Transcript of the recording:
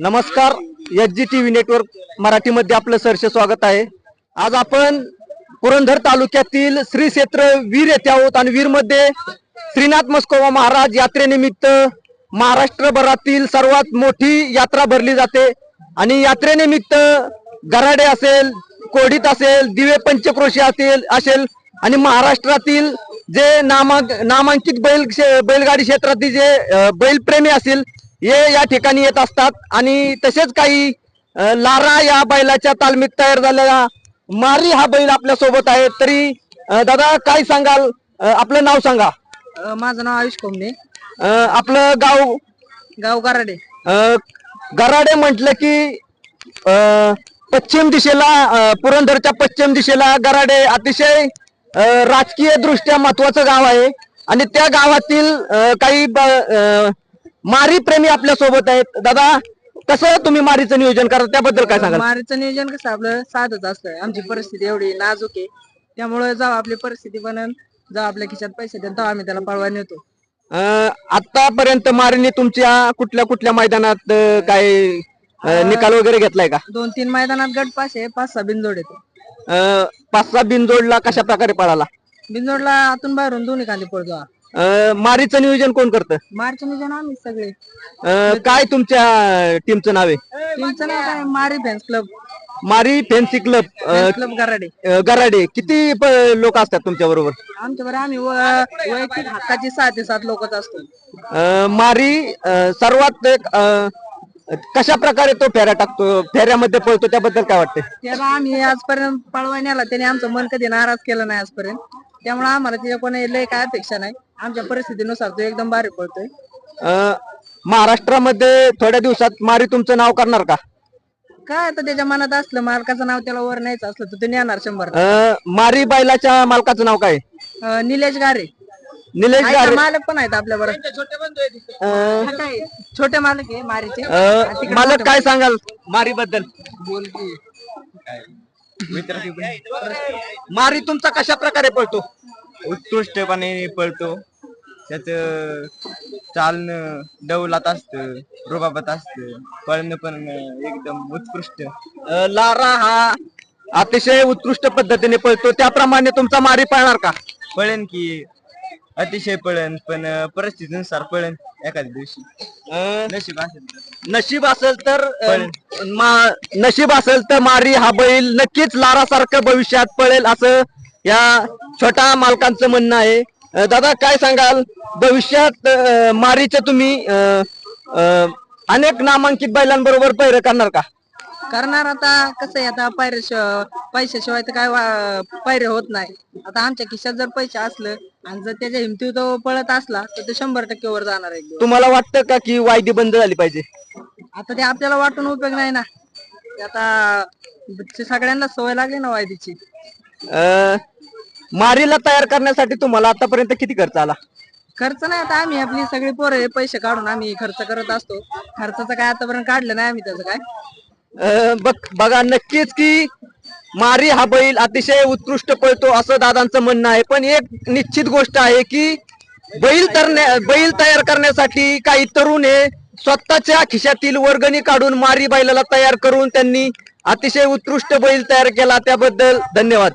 नमस्कार H G T V network मराठीमध्ये आपलं सरसे स्वागत आहे. आज आपण पुरंदर तालुक्यातील श्री क्षेत्र वीर येथे आहोत आणि वीरमध्ये श्रीनाथ मस्कोवा महाराज यात्रेनिमित्त महाराष्ट्रभरातील सर्वात मोठी यात्रा भरली जाते. आणि यात्रेनिमित्त गराडे असेल कोडीत असेल दिवे पंचक्रोशी असेल असेल आणि महाराष्ट्रातील जे नामांक नामांकित बैल बैलगाडी क्षेत्रातील जे बैलप्रेमी असेल हे या ठिकाणी येत असतात. आणि तसेच काही लारा या बैलाच्या तालमीत तयार झालेला मारी हा बैल आपल्यासोबत आहे. तरी दादा काय सांगाल? आपलं नाव सांगा. माझं नाव आयुष अ, आपलं गाव? गाव गाराडे. गराडे म्हटलं की पश्चिम दिशेला पुरंदरच्या पश्चिम दिशेला गराडे अतिशय राजकीय दृष्ट्या महत्वाचं गाव आहे. आणि त्या गावातील काही मारी प्रेमी आपल्यासोबत आहेत. दादा कसं तुम्ही मारीचं नियोजन करा त्याबद्दल काय सांगाल? मारीचं नियोजन कसं आपलं साधच असतं आमची परिस्थिती एवढी नाजूक आहे. त्यामुळे जेव्हा आपली परिस्थिती बनन जेव्हा आपल्या खिशात पैसे देतात तेव्हा आम्ही त्याला पळवा नेतो. अ, आतापर्यंत मारीने तुमच्या कुठल्या कुठल्या मैदानात अ, काय अ, निकाल वगैरे घेतलाय का? दोन तीन मैदानात गट पास आहे पाच सहा बिनजोड येतो. अ, पाच सहा बिनजोडला कशा प्रकारे पळाला? बिनजोडला आतून बाहेरून दोन्ही पडतो हा. अ, मारीचं नियोजन कोण करतं? मारीचं नियोजन आम्ही सगळे. अ, काय तुमच्या टीमचं नाव आहे? टीमचं नाव काय? Mari fans club Mari fancy club club Garade. Garade. किती लोक असतात तुमच्या बरोबर आमच्या आम्ही व- वैयक्तिक हक्काची सहा ते सात लोकच असतो. मारी अ, सर्वात एक अ, कशा प्रकारे तो फेऱ्या टाकतो? फेऱ्यामध्ये पळतो त्याबद्दल काय वाटतं त्याला आम्ही आजपर्यंत पळवाय नेला त्याने आमचं मन कधी नाराज केलं नाही आजपर्यंत. त्यामुळे आम्हाला त्याच्या कोणी लय काय अपेक्षा नाही. आमच्या परिस्थितीनुसार तो एकदम भारी पळतोय. अ, महाराष्ट्रामध्ये थोड्या दिवसात मारी तुमचं नाव करणार का? काय आता त्याच्या मनात असलं मालकाचं नाव त्याला वर न्यायचं असलं तर ते नेणार शंभर अ, मारी बैलाच्या मालकाचं नाव काय? अं, निलेश गारे. निलेश गारे. मालक पण आहेत आपल्या बरोबर. अ, छोटे मालक आहे मारीचे. अ, मालक काय सांगाल? मारी बद्दल मारी तुमचा कशा प्रकारे पळतो? उत्कृष्टपणे पळतो. त्याच चालणं डौलात असतं रुबाबात असतं. पळणं पण एकदम उत्कृष्ट. अ, लारा हा अतिशय उत्कृष्ट पद्धतीने पळतो. त्याप्रमाणे तुमचा मारी पळणार का? पळण की अतिशय पळण पण परिस्थितीनुसार पळण एखाद्या दिवशी. अ, नशीब असेल तर. नशीब असेल तर अ, मा- नशीब असेल तर मारी हा बैल नक्कीच लारासारखं भविष्यात पळेल असं या छोटा मालकांचं म्हणणं आहे. अ, दादा काय सांगाल? भविष्यात अ, मारीचे तुम्ही अ, अ, अनेक नामांकित बैलांबरोबर पैर करणार का? करणार आता कसं आहे आता पायरे पैशाशिवाय तर काय पायरे होत नाही. आता आमच्या खिशात जर पैसे असलं आणि जर त्याच्या हिमती तो पळत असला तर ते शंभर टक्के वर जाणार आहे. तुम्हाला वाटतं का की वायदी बंद झाली पाहिजे? आता ते आपल्याला वाटून उपयोग नाही ना. ते आता सगळ्यांना सवय लागली ना वायदीची. अ, मारीला तयार करण्यासाठी तुम्हाला आतापर्यंत किती खर्च आला? खर्च नाही आता आम्ही आपली सगळी पोरं पैसे काढून आम्ही खर्च करत असतो. खर्चाचं काय आतापर्यंत काढलं नाही आम्ही त्याचं काय. बघ बघा नक्कीच की मारी हा बैल अतिशय उत्कृष्ट पळतो असं दादांचं म्हणणं आहे. पण एक निश्चित गोष्ट आहे की बैल तर बैल तयार करण्यासाठी काही तरुण हे स्वतःच्या खिशातील वर्गणी काढून मारी बैलाला तयार करून त्यांनी अतिशय उत्कृष्ट बैल तयार केला. त्याबद्दल धन्यवाद.